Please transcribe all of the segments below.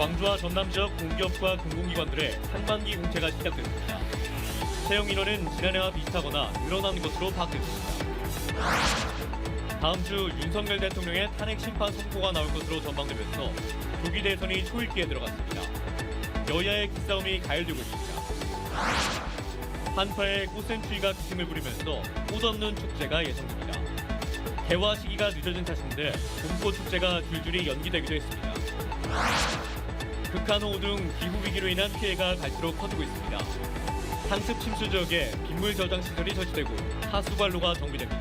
광주와 전남 지역 공기업과 공공기관들의 상반기 공채가 시작됐습니다. 채용 인원은 지난해와 비슷하거나 늘어난 것으로 파악됐습니다. 다음 주 윤석열 대통령의 탄핵 심판 선고가 나올 것으로 전망되면서 조기 대선이 초읽기에 들어갔습니다. 여야의 기싸움이 가열되고 있습니다. 한파에 꽃샘추위가 기승을 부리면서 꽃 없는 축제가 예상됩니다. 개화 시기가 늦어진 탓인데 봄꽃 축제가 줄줄이 연기되기도 했습니다. 극한호우 등 기후 위기로 인한 피해가 갈수록 커지고 있습니다. 상습 침수 지역에 빗물 저장 시설이 설치되고 하수관로가 정비됩니다.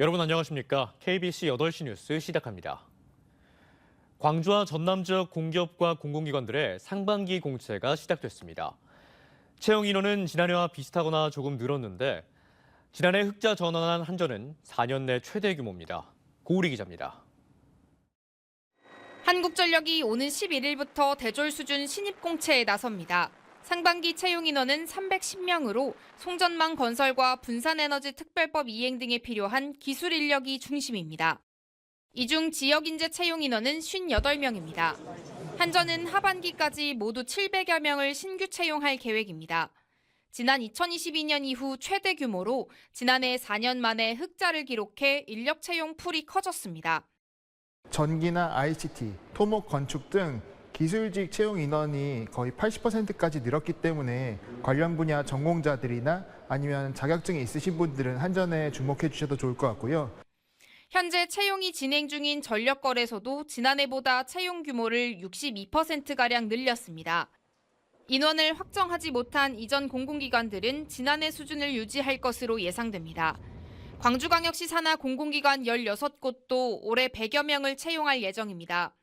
여러분 안녕하십니까? KBC 8시 뉴스 시작합니다. 광주와 전남 지역 공기업과 공공기관들의 상반기 공채가 시작됐습니다. 채용 인원은 지난해와 비슷하거나 조금 늘었는데 지난해 흑자 전환한 한전은 4년 내 최대 규모입니다. 고우리 기자입니다. 한국전력이 오는 11일부터 대졸 수준 신입 공채에 나섭니다. 상반기 채용 인원은 310명으로 송전망 건설과 분산에너지 특별법 이행 등에 필요한 기술 인력이 중심입니다. 이 중 지역 인재 채용 인원은 58명입니다. 한전은 하반기까지 모두 700여 명을 신규 채용할 계획입니다. 지난 2022년 이후 최대 규모로 지난해 4년 만에 흑자를 기록해 인력 채용 풀이 커졌습니다. 전기나 ICT, 토목, 건축 등 기술직 채용 인원이 거의 80%까지 늘었기 때문에 관련 분야 전공자들이나 아니면 자격증이 있으신 분들은 한전에 주목해 주셔도 좋을 것 같고요. 현재 채용이 진행 중인 전력거래소도 지난해보다 채용 규모를 62%가량 늘렸습니다. 인원을 확정하지 못한 이전 공공기관들은 지난해 수준을 유지할 것으로 예상됩니다. 광주광역시 산하 공공기관 16곳도 올해 100여 명을 채용할 예정입니다.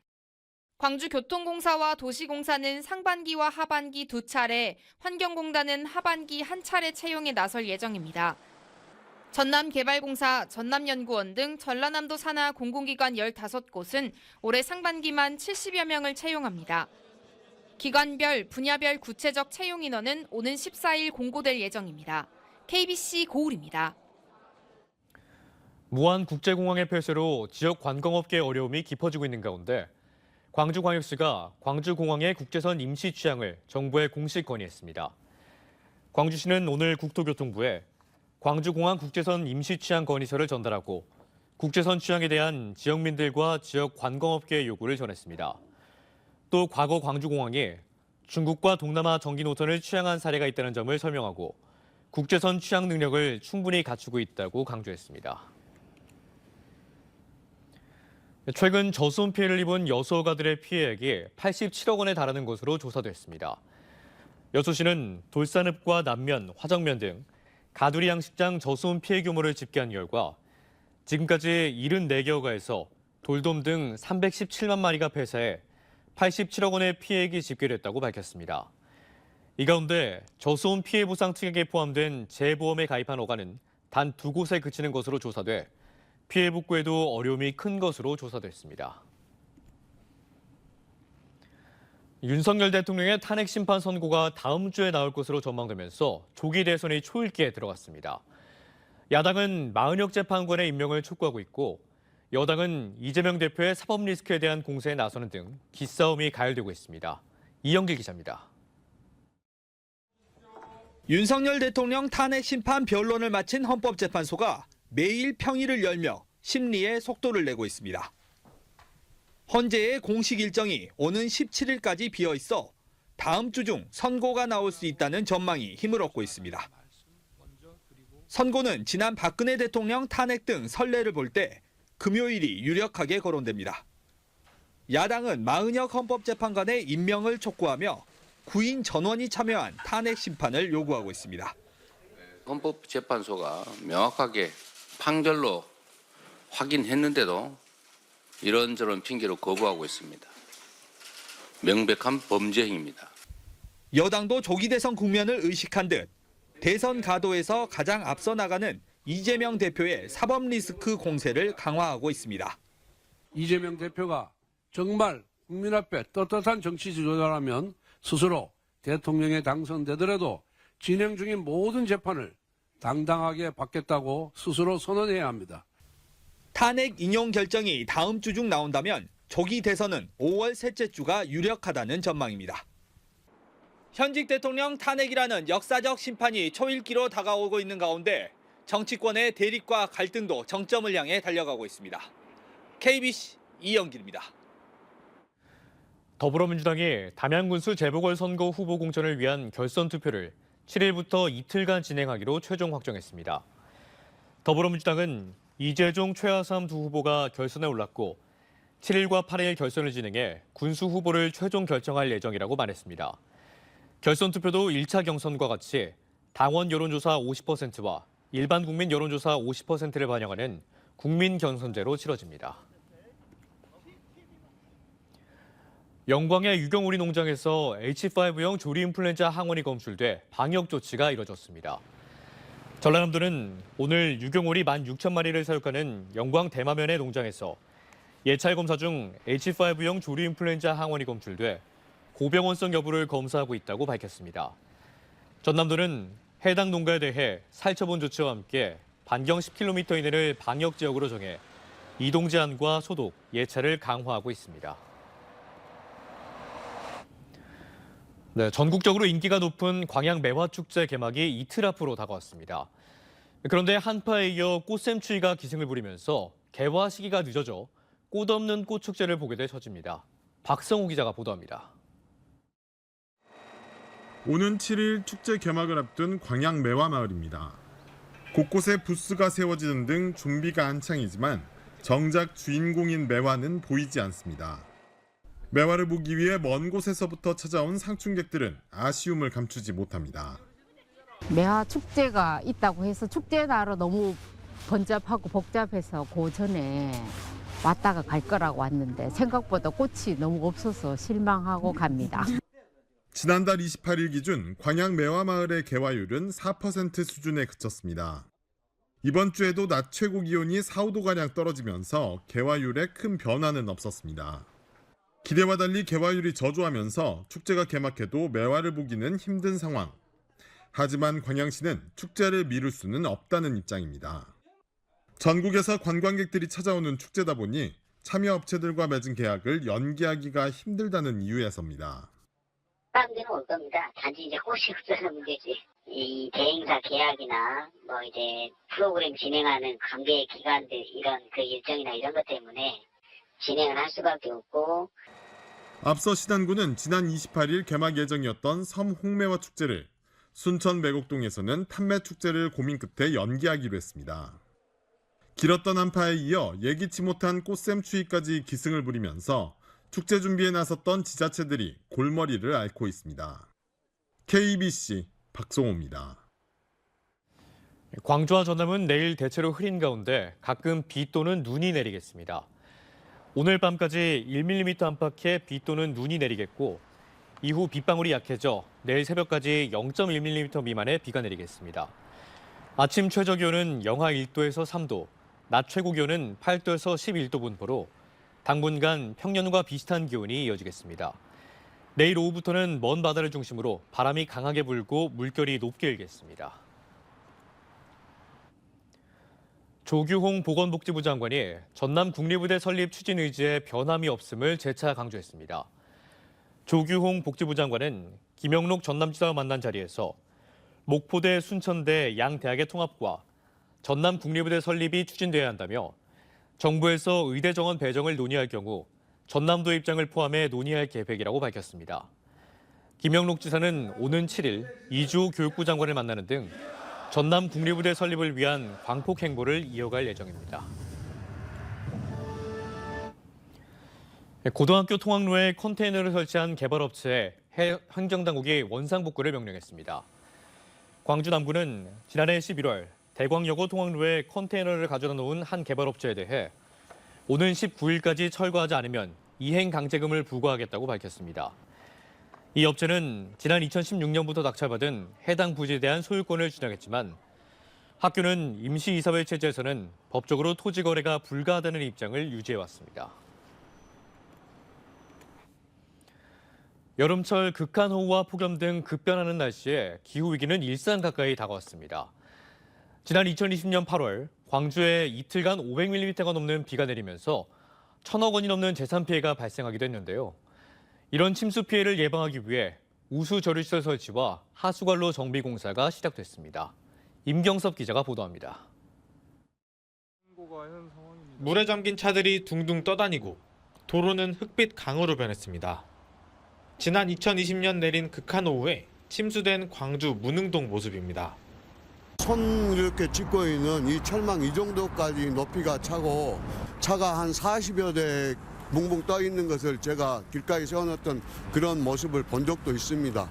광주교통공사와 도시공사는 상반기와 하반기 두 차례, 환경공단은 하반기 한 차례 채용에 나설 예정입니다. 전남개발공사, 전남연구원 등 전라남도 산하 공공기관 15곳은 올해 상반기만 70여 명을 채용합니다. 기관별, 분야별 구체적 채용 인원은 오는 14일 공고될 예정입니다. KBC 고울입니다. 무한 국제공항의 폐쇄로 지역 관광업계의 어려움이 깊어지고 있는 가운데 광주광역시가 광주공항의 국제선 임시 취항을 정부에 공식 건의했습니다. 광주시는 오늘 국토교통부에 광주공항 국제선 임시 취항 건의서를 전달하고 국제선 취항에 대한 지역민들과 지역 관광업계의 요구를 전했습니다. 또 과거 광주공항이 중국과 동남아 전기 노선을 취항한 사례가 있다는 점을 설명하고 국제선 취항 능력을 충분히 갖추고 있다고 강조했습니다. 최근 저수온 피해를 입은 여수어가들의 피해액이 87억 원에 달하는 것으로 조사됐습니다. 여수시는 돌산읍과 남면, 화정면 등 가두리 양식장 저수온 피해 규모를 집계한 결과 지금까지 74개 어가에서 돌돔 등 317만 마리가 폐사해 87억 원의 피해액이 집계됐다고 밝혔습니다. 이 가운데 저수온 피해 보상 특약에 포함된 재보험에 가입한 어가는 단 두 곳에 그치는 것으로 조사돼 피해 복구에도 어려움이 큰 것으로 조사됐습니다. 윤석열 대통령의 탄핵 심판 선고가 다음 주에 나올 것으로 전망되면서 조기 대선이 초읽기에 들어갔습니다. 야당은 마은혁 재판관의 임명을 촉구하고 있고 여당은 이재명 대표의 사법 리스크에 대한 공세에 나서는 등 기싸움이 가열되고 있습니다. 이영길 기자입니다. 윤석열 대통령 탄핵 심판 변론을 마친 헌법재판소가 매일 평일을 열며 심리에 속도를 내고 있습니다. 헌재의 공식 일정이 오는 17일까지 비어 있어 다음 주 중 선고가 나올 수 있다는 전망이 힘을 얻고 있습니다. 선고는 지난 박근혜 대통령 탄핵 등 선례를 볼 때 금요일이 유력하게 거론됩니다. 야당은 마은혁 헌법재판관의 임명을 촉구하며 구인 전원이 참여한 탄핵 심판을 요구하고 있습니다. 헌법재판소가 명확하게 판결로 확인했는데도 이런저런 핑계로 거부하고 있습니다. 명백한 범죄 행위입니다. 여당도 조기 대선 국면을 의식한 듯 대선 가도에서 가장 앞서 나가는 이재명 대표의 사법 리스크 공세를 강화하고 있습니다. 이재명 대표가 정말 국민 앞에 떳떳한 정치 지도자라면 스스로 대통령에 당선되더라도 진행 중인 모든 재판을 당당하게 받겠다고 스스로 선언해야 합니다. 탄핵 인용 결정이 다음 주 중 나온다면 조기 대선은 5월 셋째 주가 유력하다는 전망입니다. 현직 대통령 탄핵이라는 역사적 심판이 초일기로 다가오고 있는 가운데 정치권의 대립과 갈등도 정점을 향해 달려가고 있습니다. KBC 이영길입니다. 더불어민주당이 담양군수 재보궐선거 후보 공천을 위한 결선 투표를 7일부터 이틀간 진행하기로 최종 확정했습니다. 더불어민주당은 이재종, 최하삼 두 후보가 결선에 올랐고 7일과 8일 결선을 진행해 군수 후보를 최종 결정할 예정이라고 말했습니다. 결선 투표도 1차 경선과 같이 당원 여론조사 50%와 일반 국민 여론조사 50%를 반영하는 국민 경선제로 치러집니다. 영광의 유경오리 농장에서 H5형 조리 인플루엔자 항원이 검출돼 방역 조치가 이뤄졌습니다. 전라남도는 오늘 유경오리 16,000마리를 사육하는 영광 대마면의 농장에서 예찰 검사 중 H5형 조리 인플루엔자 항원이 검출돼 고병원성 여부를 검사하고 있다고 밝혔습니다. 전남도는 해당 농가에 대해 살처분 조치와 함께 반경 10km 이내를 방역 지역으로 정해 이동 제한과 소독, 예찰을 강화하고 있습니다. 네, 전국적으로 인기가 높은 광양 매화 축제 개막이 이틀 앞으로 다가왔습니다. 그런데 한파에 이어 꽃샘추위가 기승을 부리면서 개화 시기가 늦어져 꽃 없는 꽃 축제를 보게 돼 처집니다. 박성호 기자가 보도합니다. 오는 7일 축제 개막을 앞둔 광양 매화마을입니다. 곳곳에 부스가 세워지는 등 준비가 한창이지만 정작 주인공인 매화는 보이지 않습니다. 매화를 보기 위해 먼 곳에서부터 찾아온 상춘객들은 아쉬움을 감추지 못합니다. 매화 축제가 있다고 해서 축제 나러 너무 번잡하고 복잡해서 그 전에 왔다가 갈 거라고 왔는데 생각보다 꽃이 너무 없어서 실망하고 갑니다. 지난달 28일 기준 광양 매화마을의 개화율은 4% 수준에 그쳤습니다. 이번 주에도 낮 최고 기온이 4, 5도가량 떨어지면서 개화율에 큰 변화는 없었습니다. 기대와 달리 개화율이 저조하면서 축제가 개막해도 매화를 보기는 힘든 상황. 하지만 광양시는 축제를 미룰 수는 없다는 입장입니다. 전국에서 관광객들이 찾아오는 축제다 보니 참여 업체들과 맺은 계약을 연기하기가 힘들다는 이유에서입니다. 사람들은 올 겁니다. 단지 이제 꽃이 없어서 문제지. 이 대행사 계약이나 뭐 이제 프로그램 진행하는 관계 기관들 이런 그 일정이나 이런 것 때문에 진행을 할 수밖에 없고 앞서 신안군은 지난 28일 개막 예정이었던 섬 홍매화 축제를 순천 매곡동에서는 판매 축제를 고민 끝에 연기하기로 했습니다. 길었던 한파에 이어 예기치 못한 꽃샘 추위까지 기승을 부리면서 축제 준비에 나섰던 지자체들이 골머리를 앓고 있습니다. KBC 박송호입니다. 광주와 전남은 내일 대체로 흐린 가운데 가끔 비 또는 눈이 내리겠습니다. 오늘 밤까지 1mm 안팎의 비 또는 눈이 내리겠고 이후 빗방울이 약해져 내일 새벽까지 0.1mm 미만의 비가 내리겠습니다. 아침 최저 기온은 영하 1도에서 3도, 낮 최고 기온은 8도에서 11도 분포로 당분간 평년과 비슷한 기온이 이어지겠습니다. 내일 오후부터는 먼 바다를 중심으로 바람이 강하게 불고 물결이 높게 일겠습니다. 조규홍 보건복지부 장관이 전남 국립의대 설립 추진 의지에 변함이 없음을 재차 강조했습니다. 조규홍 복지부 장관은 김영록 전남지사와 만난 자리에서 목포대, 순천대 양 대학의 통합과 전남 국립의대 설립이 추진돼야 한다며 정부에서 의대 정원 배정을 논의할 경우 전남도 입장을 포함해 논의할 계획이라고 밝혔습니다. 김영록 지사는 오는 7일 이주호 교육부 장관을 만나는 등 전남 국립의대 설립을 위한 광폭 행보를 이어갈 예정입니다. 고등학교 통학로에 컨테이너를 설치한 개발업체에 해- 행정당국이 원상 복구를 명령했습니다. 광주 남구는 지난해 11월 대광여고 통학로에 컨테이너를 가져다 놓은 한 개발업체에 대해 오는 19일까지 철거하지 않으면 이행 강제금을 부과하겠다고 밝혔습니다. 이 업체는 지난 2016년부터 낙찰받은 해당 부지에 대한 소유권을 주장했지만 학교는 임시이사회 체제에서는 법적으로 토지 거래가 불가하다는 입장을 유지해왔습니다. 여름철 극한호우와 폭염 등 급변하는 날씨에 기후위기는 일상 가까이 다가왔습니다. 지난 2020년 8월 광주에 이틀간 500mm가 넘는 비가 내리면서 천억 원이 넘는 재산 피해가 발생하기도 했는데요. 이런 침수 피해를 예방하기 위해 우수 저류시설 설치와 하수관로 정비 공사가 시작됐습니다. 임경섭 기자가 보도합니다. 물에 잠긴 차들이 둥둥 떠다니고 도로는 흑빛 강으로 변했습니다. 지난 2020년 내린 극한호우에 침수된 광주 문흥동 모습입니다. 손 이렇게 짚고 있는 이 철망 이 정도까지 높이가 차고 차가 한 40여 대 뭉뭉 떠 있는 것을 제가 길가에 세워놨던 그런 모습을 본 적도 있습니다.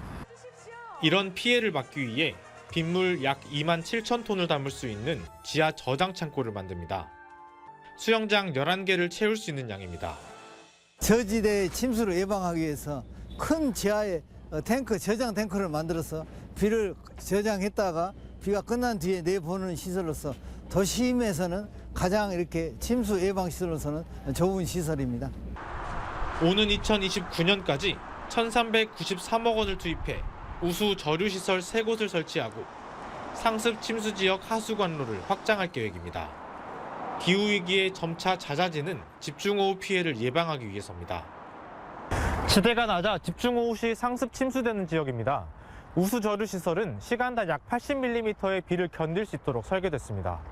이런 피해를 막기 위해 빗물 약 2만 7천 톤을 담을 수 있는 지하 저장 창고를 만듭니다. 수영장 11개를 채울 수 있는 양입니다. 저지대 침수를 예방하기 위해서 큰 지하에 어, 탱크 저장 탱크를 만들어서 비를 저장했다가 비가 끝난 뒤에 내보는 시설로서 도심에서는 가장 이렇게 침수 예방 시설로서는 좋은 시설입니다. 오는 2029년까지 1,393억 원을 투입해 우수 저류 시설 3곳을 설치하고 상습 침수 지역 하수관로를 확장할 계획입니다. 기후 위기에 점차 잦아지는 집중호우 피해를 예방하기 위해서입니다. 지대가 낮아 집중호우 시 상습 침수되는 지역입니다. 우수 저류 시설은 시간당 약 80mm의 비를 견딜 수 있도록 설계됐습니다.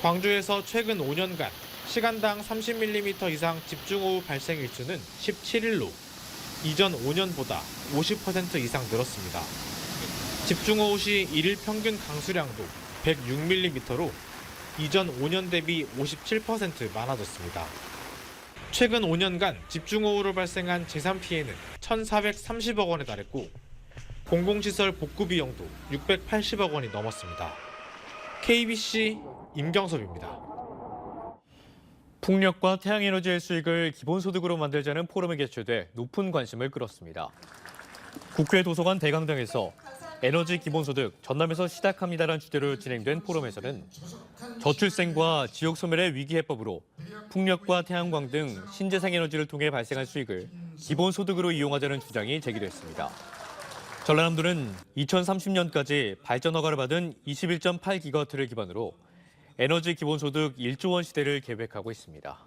광주에서 최근 5년간 시간당 30mm 이상 집중호우 발생 일수는 17일로 이전 5년보다 50% 이상 늘었습니다. 집중호우 시 일일 평균 강수량도 106mm로 이전 5년 대비 57% 많아졌습니다. 최근 5년간 집중호우로 발생한 재산 피해는 1,430억 원에 달했고 공공시설 복구 비용도 680억 원이 넘었습니다. KBC 임경섭입니다. 풍력과 태양에너지의 수익을 기본소득으로 만들자는 포럼이 개최돼 높은 관심을 끌었습니다. 국회 도서관 대강당에서 에너지 기본소득 전남에서 시작합니다라는 주제로 진행된 포럼에서는 저출생과 지역 소멸의 위기 해법으로 풍력과 태양광 등 신재생 에너지를 통해 발생한 수익을 기본소득으로 이용하자는 주장이 제기됐습니다. 전라남도는 2030년까지 발전 허가를 받은 21.8기가와트를 기반으로 에너지 기본소득 1조 원 시대를 계획하고 있습니다.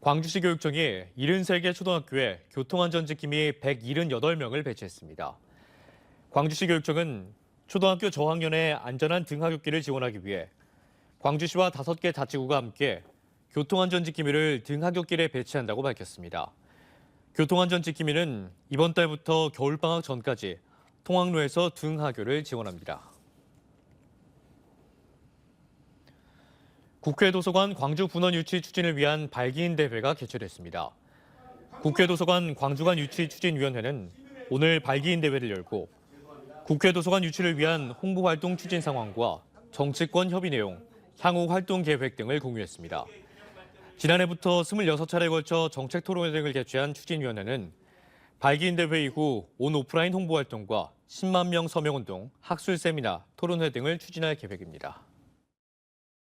광주시 교육청이 73개 초등학교에 교통안전지킴이 178명을 배치했습니다. 광주시 교육청은 초등학교 저학년의 안전한 등하굣길을 지원하기 위해 광주시와 5개 자치구가 함께 교통안전지킴이를 등하굣길에 배치한다고 밝혔습니다. 교통안전지킴이는 이번 달부터 겨울방학 전까지 통학로에서 등하교를 지원합니다. 국회 도서관 광주 분원 유치 추진을 위한 발기인 대회가 개최됐습니다. 국회 도서관 광주관 유치 추진위원회는 오늘 발기인 대회를 열고 국회 도서관 유치를 위한 홍보 활동 추진 상황과 정치권 협의 내용, 향후 활동 계획 등을 공유했습니다. 지난해부터 26차례에 걸쳐 정책 토론회 등을 개최한 추진위원회는 발기인 대회 이후 온 오프라인 홍보 활동과 10만 명 서명 운동, 학술 세미나, 토론회 등을 추진할 계획입니다.